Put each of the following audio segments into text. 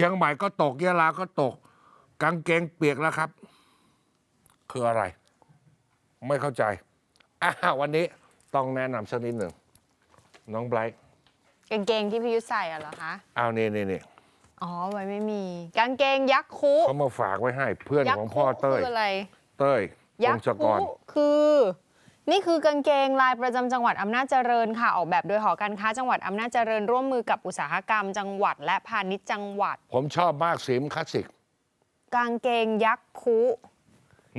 ชียงใหม่ก็ตกยะลาก็ตก กางเกงเปียกแล้วครับ คืออะไร ไม่เข้าใจอะวันนี้ต้องแนะนำสักนิดหนึ่ง น้องไบรท์กางเกงที่พี่ยุทธใส่อะเหรอคะเอานี่นี่นี่อ๋อไว้ไม่มี กางเกงยักษ์คุเขามาฝากไว้ให้เพื่อนยัของษ์พ่อเต้ยคืออะไร เต้ยพยังกษ์ศกคุร คือ นี่คือกางเกงลายประจำจังหวัดอำนาจเจริญค่ะ ออกแบบโดยหอการค้าจังหวัดอำนาจเจริญร่วมมือกับอุตสาหกรรมจังหวัด และพาณิชย์จังหวัด ผมชอบมากสีมนคลาสสิก กางเกงยักษ์คุ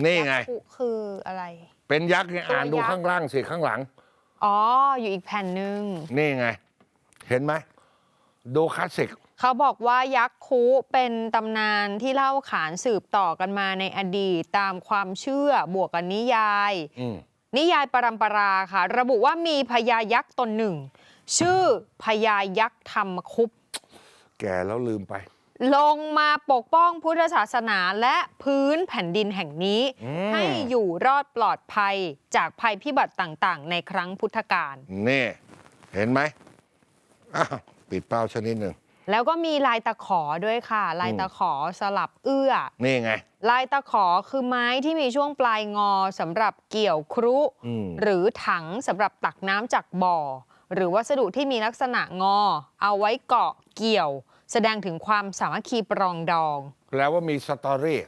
นี่ไงยักษ์คุคืออะไร เป็นยักษ์ไงตัวอ่านดูยักษ์ข้างล่างสิข้างหลัง อ๋อ อยู่อีกแผ่นหนึ่ง นี่ไง เห็นไหม ดูคลาสสิกเขาบอกว่ายักษ์คุเป็นตำนานที่เล่าขานสืบต่อกันมาในอดีตตามความเชื่อบวกกับนิยายอืม นิยายปรัมปราค่ะ ระบุว่ามีพญายักษ์ตนหนึ่ง ชื่อพญายักษ์ธรรมคุปแก่แล้วลืมไป ลงมาปกป้องพุทธศาสนาและพื้นแผ่นดินแห่งนี้อืมให้อยู่รอดปลอดภัยจากภัยพิบัติต่างๆ ในครั้งพุทธกาลนี่ เห็นไหมอ้าวปิดเป้าชนิดหนึ่ง แล้วก็มีลายตะขอด้วยค่ะ ลายตะขอสลับเอื้อ นี่ไง ลายตะขอคือไม้ที่มีช่วงปลายงอสำหรับเกี่ยวครุอืมหรือถังสำหรับตักน้ำจากบ่อ หรือวัสดุที่มีลักษณะงอ เอาไว้เกาะเกี่ยว แสดงถึงความสามัคคีปรองดองแปลว่ามีสตอรี่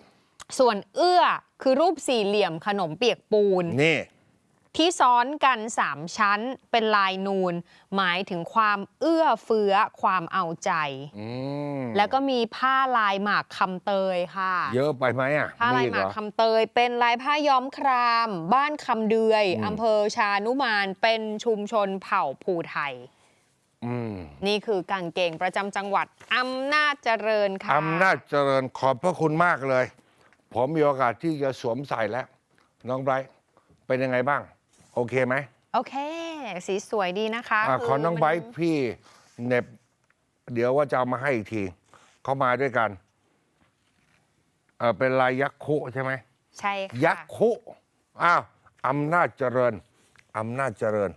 ส่วนเอื้อคือรูปสี่เหลี่ยมขนมเปียกปูนนี่ ที่ซ้อนกัน 3 ชั้นเป็นลายนูน หมายถึงความเอื้อเฟื้อความเอาใจอืมแล้วก็มีผ้าลายหมากคำเตยค่ะ เยอะไปไหมอะผ้าลายอีหเหมารกอคำเตย เป็นลายผ้าย้อมคราม บ้านคำเดือยอืมอำเภอชานุมานเป็นชุมชนเผ่าภูไทยอืมนี่คือกางเกงประจำจังหวัดอำนาจเจริญค่ะอำนาจเจริญขอบพระคุณมากเลย ผมมีโอกาสที่จะสวมใส่แล้ว น้องไบรท์เป็นยังไงบ้าง โอเคไหมโอเค สีสวยดีนะคะอะคืขอน้องมัไบรท์พี่เหน็บ เดี๋ยวว่าจะเอามาให้อีกที เขามาด้วยกันเออเป็นลายยักษ์คุใช่ไหมใช่ค่ะ ยักษ์คุอ้าวอำนาจเจริญอำนาจเจริญ